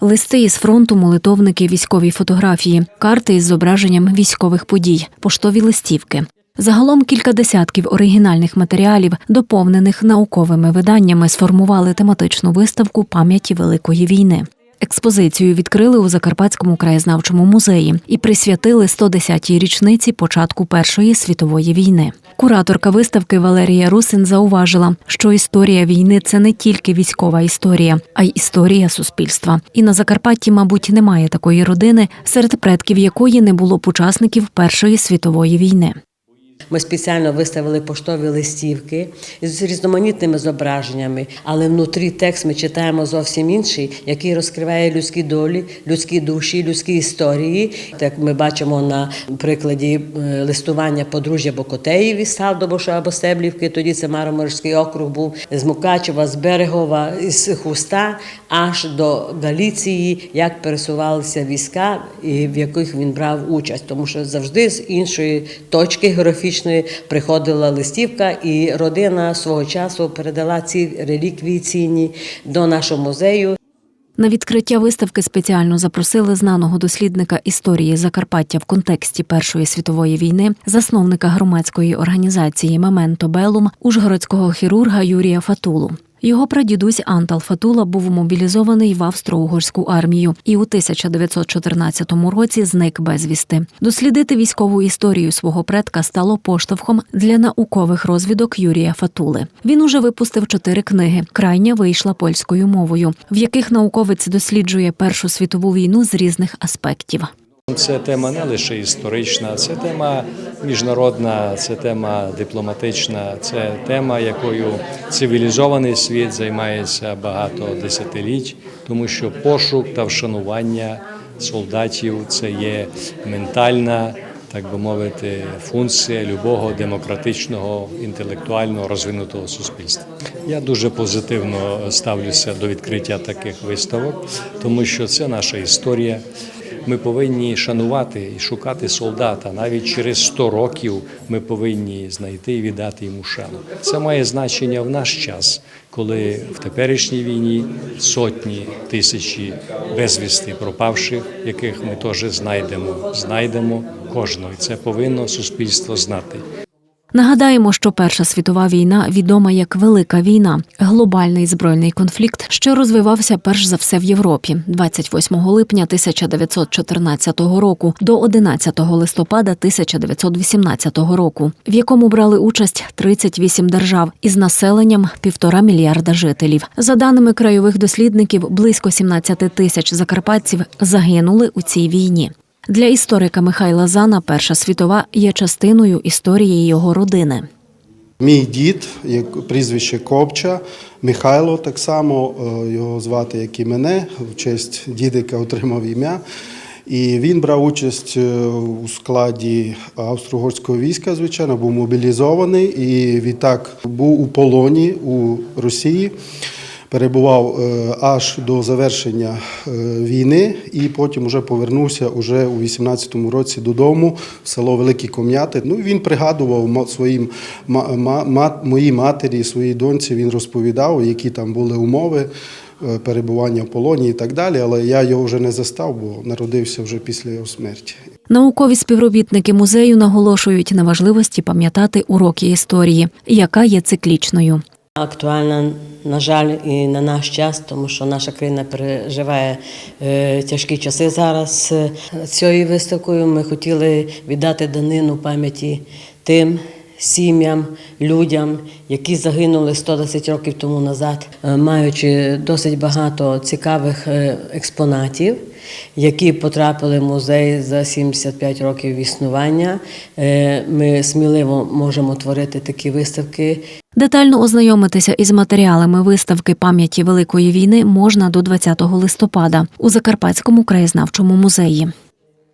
Листи із фронту, молитовники, військові фотографії, карти із зображенням військових подій, поштові листівки. Загалом кілька десятків оригінальних матеріалів, доповнених науковими виданнями, сформували тематичну виставку пам'яті Великої війни. Експозицію відкрили у Закарпатському краєзнавчому музеї і присвятили 110-й річниці початку Першої світової війни. Кураторка виставки Валерія Русин зауважила, що історія війни це не тільки військова історія, а й історія суспільства. І на Закарпатті, мабуть, немає такої родини, серед предків якої не було б учасників Першої світової війни. Ми спеціально виставили поштові листівки з різноманітними зображеннями, але внутрі текст ми читаємо зовсім інший, який розкриває людські долі, людські душі, людські історії. Так ми бачимо на прикладі е, листування подружжя Бокотеїв із Савдобоша або Стеблівки. Тоді це Мароморський округ був з Мукачева, з Берегова, з Хуста аж до Галіції, як пересувалися війська і в яких він брав участь, тому що завжди з іншої точки географічної приходила листівка, і родина свого часу передала ці реліквії цінні до нашого музею. На відкриття виставки спеціально запросили знаного дослідника історії Закарпаття в контексті Першої світової війни, засновника громадської організації Мементо Белум, ужгородського хірурга Юрія Фатулу. Його прадідусь Антал Фатула був мобілізований в австро-угорську армію і у 1914 році зник безвісти. Дослідити військову історію свого предка стало поштовхом для наукових розвідок Юрія Фатули. Він уже випустив чотири книги. Крайня вийшла польською мовою, в яких науковець досліджує Першу світову війну з різних аспектів. Це тема не лише історична, це тема міжнародна, це тема дипломатична, це тема, якою цивілізований світ займається багато десятиліть, тому що пошук та вшанування солдатів це є ментальна, так би мовити, функція любого демократичного інтелектуально розвинутого суспільства. Я дуже позитивно ставлюся до відкриття таких виставок, тому що це наша історія. Ми повинні шанувати і шукати солдата. Навіть через 100 років ми повинні знайти і віддати йому шану. Це має значення в наш час, коли в теперішній війні сотні тисячі безвісти пропавших, яких ми теж знайдемо. Знайдемо кожного. І це повинно суспільство знати. Нагадаємо, що Перша світова війна відома як Велика війна, глобальний збройний конфлікт, що розвивався перш за все в Європі 28 липня 1914 року до 11 листопада 1918 року, в якому брали участь 38 держав із населенням півтора мільярда жителів. За даними крайових дослідників, близько 17 тисяч закарпатців загинули у цій війні. Для історика Михайла Зана Перша світова є частиною історії його родини. Мій дід, як прізвище Копча, Михайло, так само е, його звати, як і мене, в честь дідика отримав ім'я. І він брав участь е, у складі австро-угорського війська, звичайно, був мобілізований і відтак був у полоні у Росії. Перебував е, аж до завершення е, війни, і потім вже повернувся уже у 18-му році додому в село Великі Ком'яти. Ну він пригадував своїм моїй матері, своїй доньці. Він розповідав, які там були умови е, перебування в полоні і так далі. Але я його вже не застав, бо народився вже після його смерті. Наукові співробітники музею наголошують на важливості пам'ятати уроки історії, яка є циклічною. Актуальна, на жаль, і на наш час, тому що наша країна переживає е, тяжкі часи зараз. Цією виставкою ми хотіли віддати данину пам'яті тим сім'ям, людям, які загинули 110 років тому назад, Е, маючи досить багато цікавих е, експонатів. Які потрапили в музей за 75 років існування, Е, ми сміливо можемо творити такі виставки. Детально ознайомитися із матеріалами виставки пам'яті Великої війни можна до 20 листопада у Закарпатському краєзнавчому музеї.